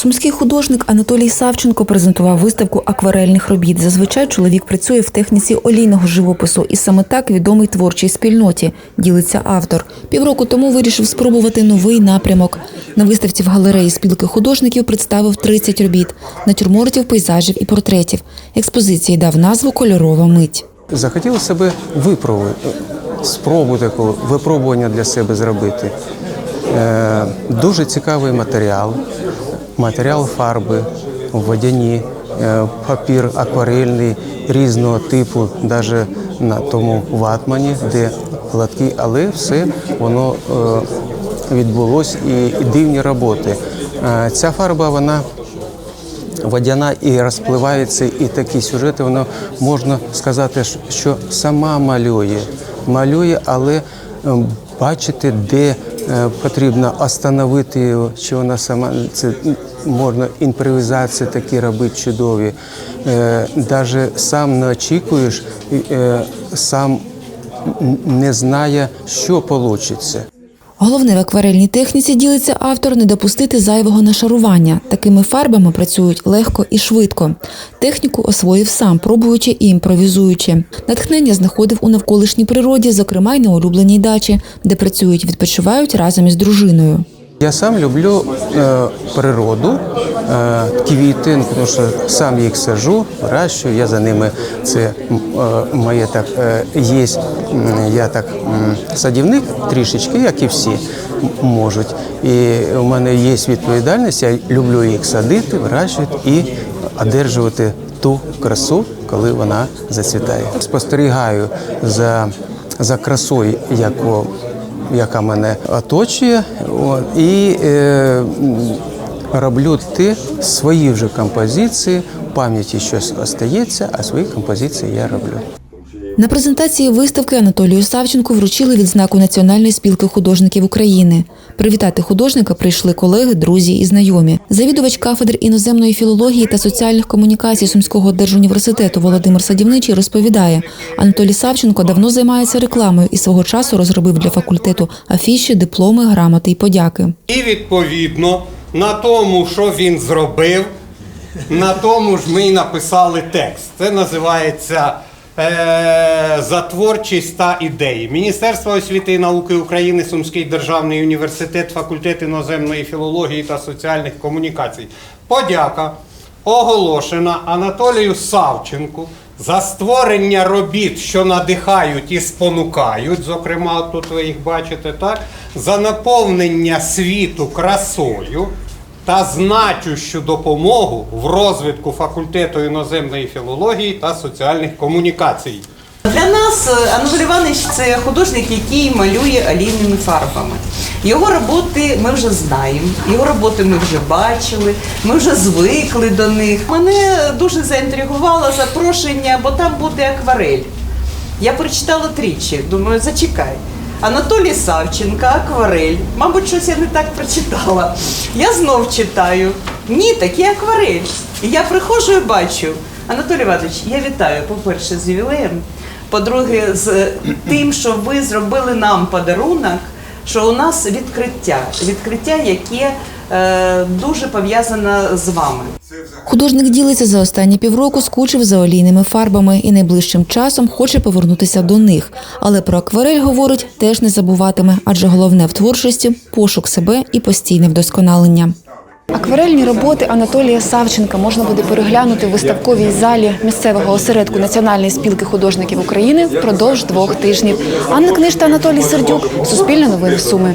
Сумський художник Анатолій Савченко презентував виставку акварельних робіт. Зазвичай чоловік працює в техніці олійного живопису, і саме так відомий творчій спільноті. Ділиться автор. Півроку тому вирішив спробувати новий напрямок. На виставці в галереї спілки художників представив 30 робіт натюрмортів, пейзажів і портретів. Експозиції дав назву Кольорова мить. Захотіли себе випробувати, спробу таку випробування для себе зробити. Е, дуже цікавий матеріал, матеріал фарби, водяні, е, папір акварельний різного типу, навіть на тому ватмані, де гладкий, але все воно е, відбулось і, дивні роботи. Е, ця фарба вона водяна і розпливається, і такі сюжети, воно можна сказати, що сама малює. Малює, але бачити, де потрібно остановити чи вона сама це можна імпровізації такі робити чудові. Навіть сам не очікуєш, е, сам не знає, що вийде. Головне в акварельній техніці ділиться автор не допустити зайвого нашарування. Такими фарбами працюють легко і швидко. Техніку освоїв сам, пробуючи і імпровізуючи. Натхнення знаходив у навколишній природі, зокрема й на улюбленій дачі, де працюють, відпочивають разом із дружиною. Я сам люблю е, природу, е, квіти, ну, тому що сам їх сажу, вирощую, я за ними це е, моє так е, є. Я так садівник трішечки, як і всі можуть. І у мене є відповідальність, я люблю їх садити, вирощувати і одержувати ту красу, коли вона зацвітає. Спостерігаю за, за красою, яку яка мене оточує, от, і е, роблю ті свої вже композиції, пам'яті щось остається, а свої композиції я роблю. На презентації виставки Анатолію Савченку вручили відзнаку Національної спілки художників України. Привітати художника прийшли колеги, друзі і знайомі. Завідувач кафедри іноземної філології та соціальних комунікацій Сумського держуніверситету Володимир Садівничий розповідає, Анатолій Савченко давно займається рекламою і свого часу розробив для факультету афіші, дипломи, грамоти і подяки. І відповідно на тому, що він зробив, на тому ж ми й написали текст. Це називається За творчість та ідеї. Міністерство освіти і науки України, Сумський державний університет, факультет іноземної філології та соціальних комунікацій. Подяка оголошена Анатолію Савченку за створення робіт, що надихають і спонукають, зокрема, тут ви їх бачите, так, за наповнення світу красою та значущу допомогу в розвитку факультету іноземної філології та соціальних комунікацій. Для нас е, Анатолій Іванович це художник, який малює олійними фарбами. Його роботи ми вже знаємо, його роботи ми вже бачили, ми вже звикли до них. Мене дуже заінтригувало запрошення, бо там буде акварель. Я прочитала тричі, думаю, зачекай. Анатолій Савченко, акварель. Мабуть, щось я не так прочитала. Я знов читаю. Ні, такі акварель. І я приходжу і бачу. Анатолій Іванович, я вітаю, по-перше, з ювілеєм. По-друге, з тим, що ви зробили нам подарунок, що у нас відкриття. Відкриття, яке дуже пов'язане з вами. Художник ділиться за останні півроку, скучив за олійними фарбами і найближчим часом хоче повернутися до них. Але про акварель говорить, теж не забуватиме, адже головне в творчості пошук себе і постійне вдосконалення. Акварельні роботи Анатолія Савченка можна буде переглянути в виставковій залі місцевого осередку Національної спілки художників України впродовж двох тижнів. Анна Книж та Анатолій Сердюк. Суспільне новини Суми.